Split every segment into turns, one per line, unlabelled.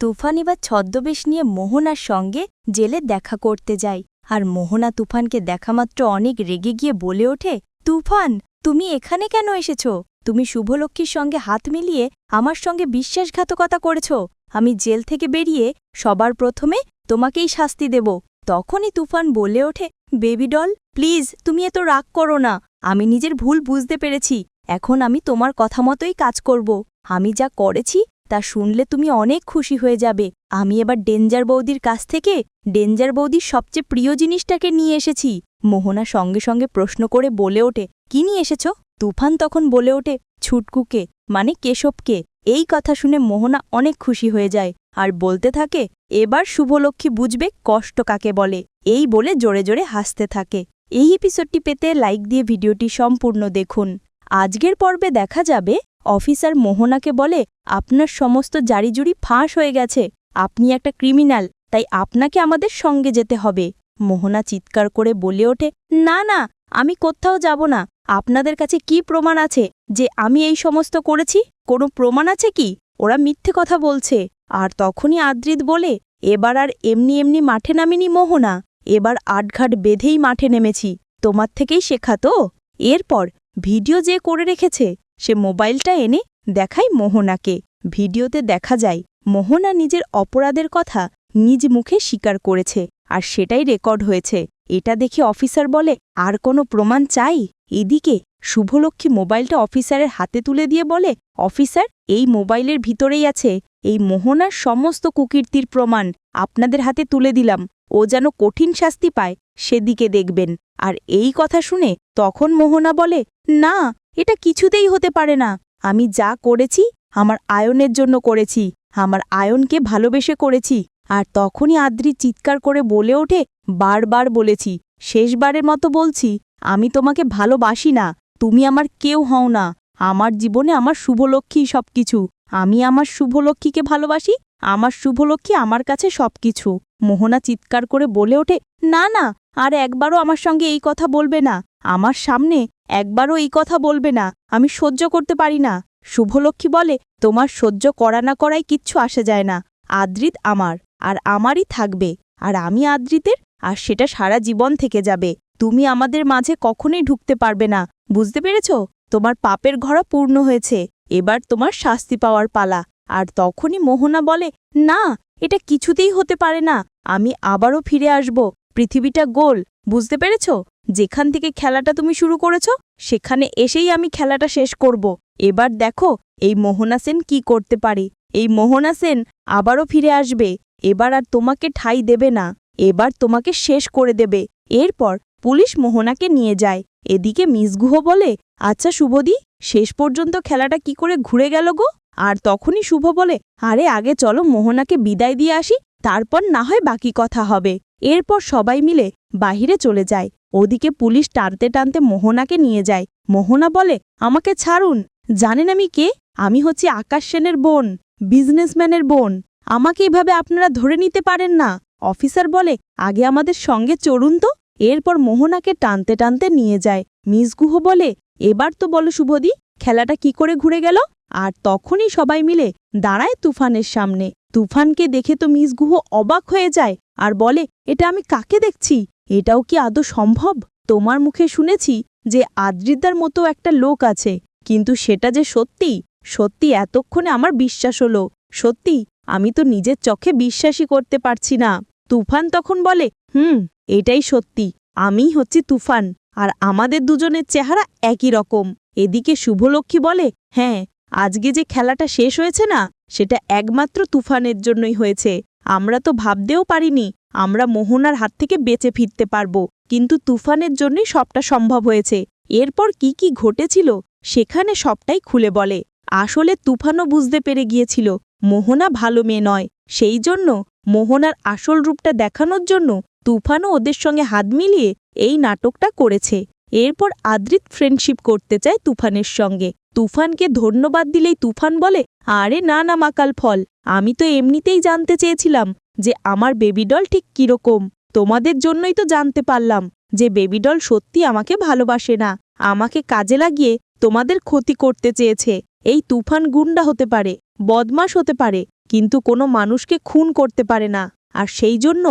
তুফান এবার ছদ্মবেশ নিয়ে মোহনার সঙ্গে জেলে দেখা করতে যায়। আর মোহনা তুফানকে দেখামাত্র অনেক রেগে গিয়ে বলে ওঠে, তুফান, তুমি এখানে কেন এসেছ? তুমি শুভলক্ষ্মীর সঙ্গে হাত মিলিয়ে আমার সঙ্গে বিশ্বাসঘাতকতা করেছ। আমি জেল থেকে বেরিয়ে সবার প্রথমে তোমাকেই শাস্তি দেব। তখনই তুফান বলে ওঠে, বেবি ডল, প্লিজ তুমি এত রাগ করো না। আমি নিজের ভুল বুঝতে পেরেছি। এখন আমি তোমার কথা মতোই কাজ করব। আমি যা করেছি তা শুনলে তুমি অনেক খুশি হয়ে যাবে। আমি এবার ডেঞ্জার বৌদির কাছ থেকে ডেঞ্জার বৌদির সবচেয়ে প্রিয় জিনিসটাকে নিয়ে এসেছি। মোহনা সঙ্গে সঙ্গে প্রশ্ন করে বলে ওঠে, কি নিয়ে এসেছ? তুফান তখন বলে ওঠে, ছুটকুকে মানে কেশবকে। এই কথা শুনে মোহনা অনেক খুশি হয়ে যায় আর বলতে থাকে, এবার শুভলক্ষ্মী বুঝবে কষ্ট কাকে বলে। এই বলে জোরে জোরে হাসতে থাকে। এই এপিসোডটি পেতে লাইক দিয়ে ভিডিওটি সম্পূর্ণ দেখুন। আজকের পর্বে দেখা যাবে অফিসার মোহনাকে বলে আপনার সমস্ত জারিজুরি ফাঁস হয়ে গেছে। আপনি একটা ক্রিমিনাল, তাই আপনাকে আমাদের সঙ্গে যেতে হবে। মোহনা চিৎকার করে বলে ওঠে, না না, আমি কোথাও যাব না। আপনাদের কাছে কি প্রমাণ আছে যে আমি এই সমস্ত করেছি? কোনো প্রমাণ আছে কি? ওরা মিথ্যে কথা বলছে। আর তখনই আদ্রিত বলে, এবার আর এমনি এমনি মাঠে নামিনি মোহনা। এবার আটঘাট বেঁধেই মাঠে নেমেছি। তোমার থেকেই শেখা তো? এরপর ভিডিও যে করে রেখেছে, সে মোবাইলটা এনে দেখায় মোহনাকে। ভিডিওতে দেখা যায়, মোহনা নিজের অপরাধের কথা নিজ মুখে স্বীকার করেছে আর সেটাই রেকর্ড হয়েছে। এটা দেখে অফিসার বলে, আর কোনো প্রমাণ চাই? এদিকে শুভলক্ষ্মী মোবাইলটা অফিসারের হাতে তুলে দিয়ে বলে, অফিসার, এই মোবাইলের ভিতরেই আছে। এই মোহনার সমস্ত কুকীর্তির প্রমাণ আপনাদের হাতে তুলে দিলাম। ও যেন কঠিন শাস্তি পায়, সেদিকে দেখবেন। আর এই কথা শুনে তখন মোহনা বলে, না, এটা কিছুতেই হতে পারে না। আমি যা করেছি, আমার আয়নের জন্য করেছি, আমার আয়নকে ভালোবেসে করেছি, আর তখনই আদ্রি চিৎকার করে বলে ওঠে, বারবার বলেছি, শেষবারের মতো বলছি, আমি তোমাকে ভালোবাসি না, তুমি আমার কেউ হও না, আমার জীবনে আমার শুভলক্ষ্মী সবকিছু, আমি আমার শুভলক্ষ্মীকে ভালোবাসি, আমার শুভলক্ষ্মী আমার কাছে সবকিছু, মোহনা চিৎকার করে বলে ওঠে, না না, আর একবারও আমার সঙ্গে এই কথা বলবে না, আমার সামনে একবারও এই কথা বলবে না, আমি সহ্য করতে পারি না। শুভলক্ষ্মী বলে, তোমার সহ্য করা না করাই কিচ্ছু আসে যায় না। আদ্রিত আমার, আর আমারই থাকবে। আর আমি আদ্রিতের, আর সেটা সারা জীবন থেকে যাবে। তুমি আমাদের মাঝে কখনোই ঢুকতে পারবে না, বুঝতে পেরেছ? তোমার পাপের ঘরা পূর্ণ হয়েছে, এবার তোমার শাস্তি পাওয়ার পালা। আর তখনই মোহনা বলে, না, এটা কিছুতেই হতে পারে না, আমি আবারও ফিরে আসব। পৃথিবীটা গোল বুঝতে পেরেছ? যেখান থেকে খেলাটা তুমি শুরু করেছ, সেখানে এসেই আমি খেলাটা শেষ করব। এবার দেখো, এই মোহনা সেন কী করতে পারে। এই মোহনা সেন আবারও ফিরে আসবে। এবার আর তোমাকে ঠাই দেবে না। এবার তোমাকে শেষ করে দেবে। এরপর পুলিশ মোহনাকে নিয়ে যায়। এদিকে মিসগুহ বলে আচ্ছা শুভদি, শেষ পর্যন্ত খেলাটা কি করে ঘুরে গেল গো? আর তখনই শুভ বলে, আরে আগে চলো মোহনাকে বিদায় দিয়ে আসি তারপর না হয় বাকি কথা হবে। এরপর সবাই মিলে বাহিরে চলে যায়। ওদিকে পুলিশ টানতে টানতে মোহনাকে নিয়ে যায়। মোহনা বলে, আমাকে ছাড়ুন। জানেন আমি কে? আমি হচ্ছি আকাশ সেনের বোন, বিজনেসম্যানের বোন। আমাকে এভাবে আপনারা ধরে নিতে পারেন না। অফিসার বলে, আগে আমাদের সঙ্গে চড়ুন তো। এরপর মোহনাকে টানতে টানতে নিয়ে যায়। মিসগুহ বলে, এবার তো বলো শুভদি, খেলাটা কি করে ঘুরে গেল? আর তখনই সবাই মিলে দাঁড়ায় তুফানের সামনে। তুফানকে দেখে তো মিস গুহ অবাক হয়ে যায় আর বলে, এটা আমি কাকে দেখছি? এটাও কি আদৌ সম্ভব? তোমার মুখে শুনেছি যে আদ্রিদার মতো একটা লোক আছে, কিন্তু সেটা যে সত্যি? সত্যি এতক্ষণে আমার বিশ্বাস হলো। সত্যি, আমি তো নিজের চোখে বিশ্বাসই করতে পারছি না। তুফান তখন বলে, হুম, এটাই সত্যি। আমিই হচ্ছি তুফান, আর আমাদের দুজনের চেহারা একই রকম। এদিকে শুভলক্ষ্মী বলে হ্যাঁ আজকে যে খেলাটা শেষ হয়েছে না, সেটা একমাত্র তুফানের জন্যই হয়েছে। আমরা তো ভাবতেও পারিনি, আমরা মোহনার হাত থেকে বেঁচে ফিরতে পারব, কিন্তু তুফানের জন্যই সবটা সম্ভব হয়েছে। এরপর কি কি ঘটেছিল, সেখানে সবটাই খুলে বলে। আসলে তুফানও বুঝতে পেরে গিয়েছিল, মোহনা ভালো মেয়ে নয়। সেই জন্য মোহনার আসল রূপটা দেখানোর জন্য তুফানও ওদের সঙ্গে হাত মিলিয়ে এই নাটকটা করেছে। এরপর আদ্রিত ফ্রেন্ডশিপ করতে চায় তুফানের সঙ্গে। তুফানকে ধন্যবাদ দিলেই তুফান বলে, আরে না না, মাকাল ফল, আমি তো এমনিতেই জানতে চেয়েছিলাম যে আমার বেবিডল ঠিক কীরকম। তোমাদের জন্যই তো জানতে পারলাম যে বেবিডল সত্যি আমাকে ভালোবাসে না, আমাকে কাজে লাগিয়ে তোমাদের ক্ষতি করতে চেয়েছে। এই তুফান গুন্ডা হতে পারে বদমাস হতে পারে,
কিন্তু কোনো মানুষকে খুন করতে পারে না। আর সেই জন্য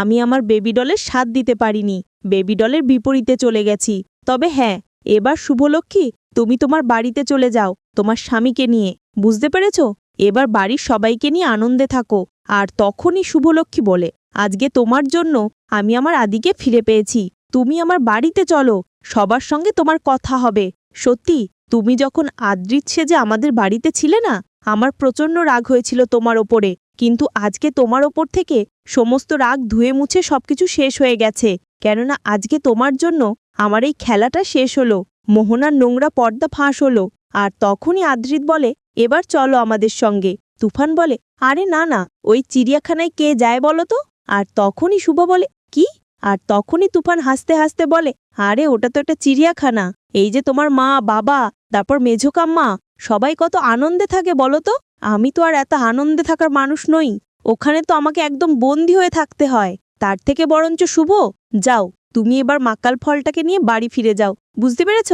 আমি আমার বেবিডলের স্বাদ দিতে পারিনি। বেবি ডলের বিপরীতে চলে গেছি। তবে হ্যাঁ এবার শুভলক্ষ্মী, তুমি তোমার বাড়িতে চলে যাও, তোমার স্বামীকে নিয়ে। বুঝতে পেরেছ? এবার বাড়ির সবাইকে নিয়ে আনন্দে থাকো। আর তখনই শুভলক্ষ্মী বলে, আজকে তোমার জন্য আমি আমার আদিকে ফিরে পেয়েছি। তুমি আমার বাড়িতে চলো, সবার সঙ্গে তোমার কথা হবে। সত্যি, তুমি যখন আদ্রিত সেজে আমাদের বাড়িতে ছিলে না, আমার প্রচণ্ড রাগ হয়েছিল তোমার ওপরে। কিন্তু আজকে তোমার ওপর থেকে সমস্ত রাগ ধুয়ে মুছে সবকিছু শেষ হয়ে গেছে। কেননা আজকে তোমার জন্য আমার এই খেলাটা শেষ হলো। মোহনার নোংরা পর্দা ফাঁস হলো। আর তখনই আদ্রিত বলে, এবার চলো আমাদের সঙ্গে। তুফান বলে, আরে না না, ওই চিড়িয়াখানায় কে যায় বলো তো? আর তখনই শুভ বলে, কি? আর তখনই তুফান হাসতে হাসতে বলে, আরে, ওটা তো একটা চিড়িয়াখানা। এই যে তোমার মা, বাবা, তারপর মেঝোকাম্মা সবাই কত আনন্দে থাকে বলো তো? আমি তো আর এত আনন্দে থাকার মানুষ নই। ওখানে তো আমাকে একদম বন্দি হয়ে থাকতে হয়। তার থেকে বরঞ্চ শুভ। যাও, তুমি এবার মাকাল ফলটাকে নিয়ে বাড়ি ফিরে যাও। বুঝতে পেরেছ?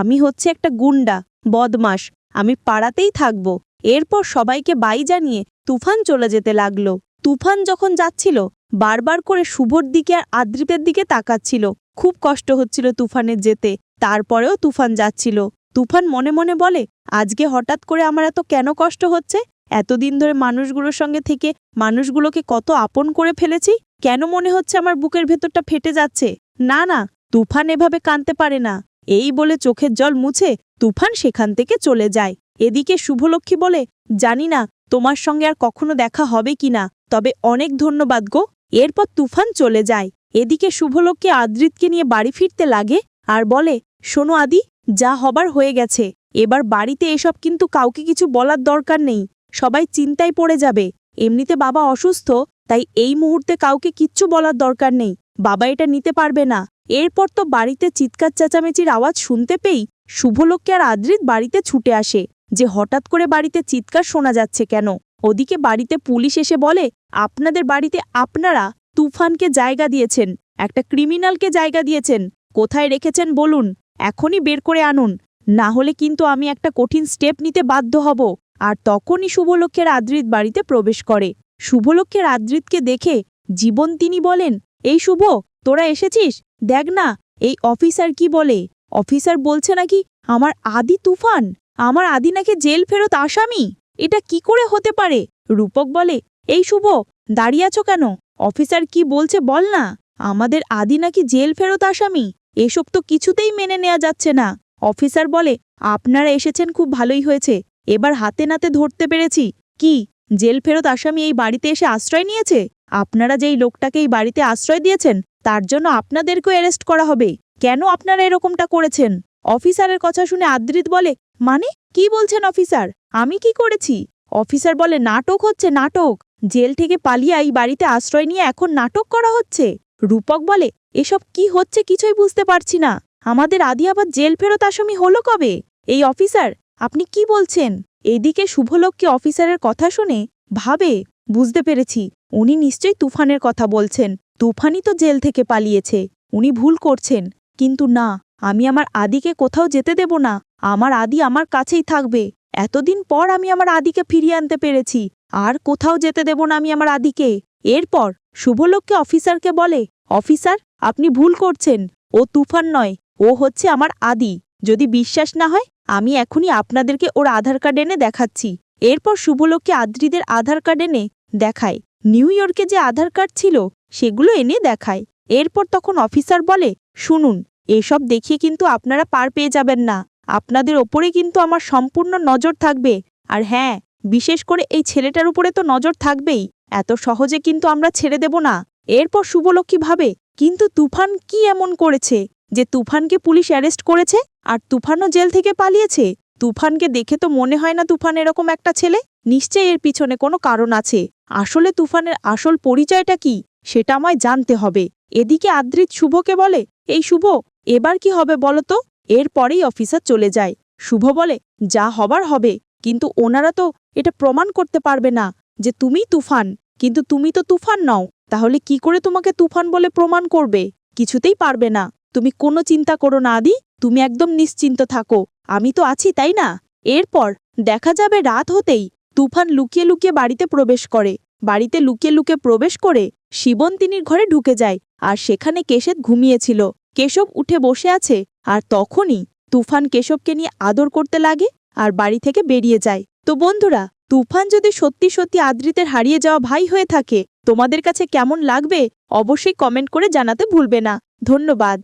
আমি হচ্ছে একটা গুন্ডা বদমাস আমি পাড়াতেই থাকব। এরপর সবাইকে বাই জানিয়ে তুফান চলে যেতে লাগল। তুফান যখন যাচ্ছিল, বারবার করে শুভর দিকে আর আদ্রিতের দিকে তাকাচ্ছিল। খুব কষ্ট হচ্ছিল তুফানের যেতে। তারপরেও তুফান যাচ্ছিল। তুফান মনে মনে বলে, আজকে হঠাৎ করে আমার এত কেন কষ্ট হচ্ছে? এতদিন ধরে মানুষগুলোর সঙ্গে থেকে মানুষগুলোকে কত আপন করে ফেলেছি? কেন মনে হচ্ছে আমার বুকের ভেতরটা ফেটে যাচ্ছে? না না, তুফান এভাবে কানতে পারে না। এই বলে চোখের জল মুছে তুফান সেখান থেকে চলে যায়। এদিকে শুভলক্ষ্মী বলে, জানি না, তোমার সঙ্গে আর কখনো দেখা হবে কিনা তবে অনেক ধন্যবাদ গো। এরপর তুফান চলে যায়। এদিকে শুভলক্ষ্মী আদ্রিতকে নিয়ে বাড়ি ফিরতে লাগে আর বলে, শোনো আদি যা হবার হয়ে গেছে। এবার বাড়িতে এসব কিন্তু কাউকে কিছু বলার দরকার নেই। সবাই চিন্তায় পড়ে যাবে। এমনিতে বাবা অসুস্থ, তাই এই মুহূর্তে কাউকে কিচ্ছু বলার দরকার নেই। বাবা এটা নিতে পারবে না। এরপর তো বাড়িতে চিৎকার চেঁচামেচির আওয়াজ শুনতে পেয়েই শুভলক্ষ্মী আর আদ্রিত বাড়িতে ছুটে আসে। যে হঠাৎ করে বাড়িতে চিৎকার শোনা যাচ্ছে কেন? ওদিকে বাড়িতে পুলিশ এসে বলে, আপনাদের বাড়িতে আপনারা তুফানকে জায়গা দিয়েছেন। একটা ক্রিমিনালকে জায়গা দিয়েছেন। কোথায় রেখেছেন বলুন? এখনই বের করে আনুন। না হলে কিন্তু আমি একটা কঠিন স্টেপ নিতে বাধ্য হব। আর তখনই শুভলক্ষ্যের আদ্রিত বাড়িতে প্রবেশ করে। শুভলক্ষ্যের আদ্রিতকে দেখে জীবন তিনি বলেন, এই শুভ, তোরা এসেছিস? দেখ না, এই অফিসার কি বলে? অফিসার বলছে নাকি, আমার আদি তুফান, আমার আদি নাকি জেল ফেরত আসামি? এটা কি করে হতে পারে? রূপক বলে, এই শুভ, দাঁড়িয়ে আছো কেন? অফিসার কি বলছে বল না, আমাদের আদি নাকি জেল ফেরত আসামি? এসব তো কিছুতেই মেনে নেওয়া যাচ্ছে না। অফিসার বলে, আপনারা এসেছেন খুব ভালোই হয়েছে। এবার হাতে নাতে ধরতে পেরেছি। কি, জেল ফেরত আসামি এই বাড়িতে এসে আশ্রয় নিয়েছে? আপনারা যেই লোকটাকে এই বাড়িতে আশ্রয় দিয়েছেন, তার জন্য আপনাদেরকেও অ্যারেস্ট করা হবে। কেন আপনারা এরকমটা করেছেন? অফিসারের কথা শুনে আদ্রিত বলে মানে কি বলছেন অফিসার? আমি কি করেছি? অফিসার বলে, নাটক হচ্ছে নাটক। জেল থেকে পালিয়ে এই বাড়িতে আশ্রয় নিয়ে এখন নাটক করা হচ্ছে। রূপক বলে, এসব কি হচ্ছে কিছুই বুঝতে পারছি না। আমাদের আদি আবার জেল ফেরত আসামি হলো কবে? এই অফিসার, আপনি কি বলছেন? এদিকে শুভলক্ষ্মী অফিসারের কথা শুনে ভাবে, বুঝতে পেরেছি, উনি নিশ্চয়ই তুফানের কথা বলছেন। তুফানই তো জেল থেকে পালিয়েছে, উনি ভুল করছেন। কিন্তু না, আমি আমার আদিকে কোথাও যেতে দেব না। আমার আদি আমার কাছেই থাকবে। এতদিন পর আমি আমার আদিকে ফিরিয়ে আনতে পেরেছি। আর কোথাও যেতে দেব না আমি আমার আদিকে। এরপর শুভলক্ষ্মী অফিসারকে বলে, অফিসার, আপনি ভুল করছেন। ও তুফান নয়, ও হচ্ছে আমার আদি। যদি বিশ্বাস না হয়, আমি এখনই আপনাদেরকে ওর আধার কার্ড এনে দেখাচ্ছি। এরপর শুভলক্ষ্মী আদ্রিদের আধার কার্ড এনে দেখায়। নিউ ইয়র্কে যে আধার কার্ড ছিল, সেগুলো এনে দেখায়। এরপর তখন অফিসার বলে, শুনুন, এসব দেখিয়ে কিন্তু আপনারা পার পেয়ে যাবেন না। আপনাদের ওপরে কিন্তু আমার সম্পূর্ণ নজর থাকবে। আর হ্যাঁ বিশেষ করে এই ছেলেটার উপরে তো নজর থাকবেই। এত সহজে কিন্তু আমরা ছেড়ে দেব না। এরপর শুভলক্ষ্মী ভাবে, কিন্তু তুফান কি এমন করেছে যে তুফানকে পুলিশ অ্যারেস্ট করেছে আর তুফানও জেল থেকে পালিয়েছে? তুফানকে দেখে তো মনে হয় না তুফান এরকম একটা ছেলে। নিশ্চয়ই এর পিছনে কোনো কারণ আছে। আসলে তুফানের আসল পরিচয়টা কি সেটা আমায় জানতে হবে। এদিকে আদ্রিত শুভকে বলে, এই শুভ, এবার কি হবে বলো তো? এরপরেই অফিসার চলে যায়। শুভ বলে, যা হবার হবে। কিন্তু ওনারা তো এটা প্রমাণ করতে পারবে না। যে তুমি তুফান, কিন্তু তুমি তো তুফান নও, তাহলে কি করে তোমাকে তুফান বলে প্রমাণ করবে? কিছুতেই পারবে না। তুমি কোনো চিন্তা করো না, আদি। তুমি একদম নিশ্চিন্ত থাকো। আমি তো আছি, তাই না? এরপর দেখা যাবে রাত হতেই তুফান লুকিয়ে লুকিয়ে বাড়িতে প্রবেশ করে। বাড়িতে লুকিয়ে লুকিয়ে প্রবেশ করে শিবন্তিনীর ঘরে ঢুকে যায়, আর সেখানে কেশেদ ঘুমিয়েছিল। কেশব উঠে বসে আছে, আর তখনই তুফান কেশবকে নিয়ে আদর করতে লাগে, আর বাড়ি থেকে বেরিয়ে যায়। তো বন্ধুরা তুফান যদি সত্যি সত্যি আদ্রিতের হারিয়ে যাওয়া ভাই হয়ে থাকে, তোমাদের কাছে কেমন লাগবে? অবশ্যই কমেন্ট করে জানাতে ভুলবে না। ধন্যবাদ।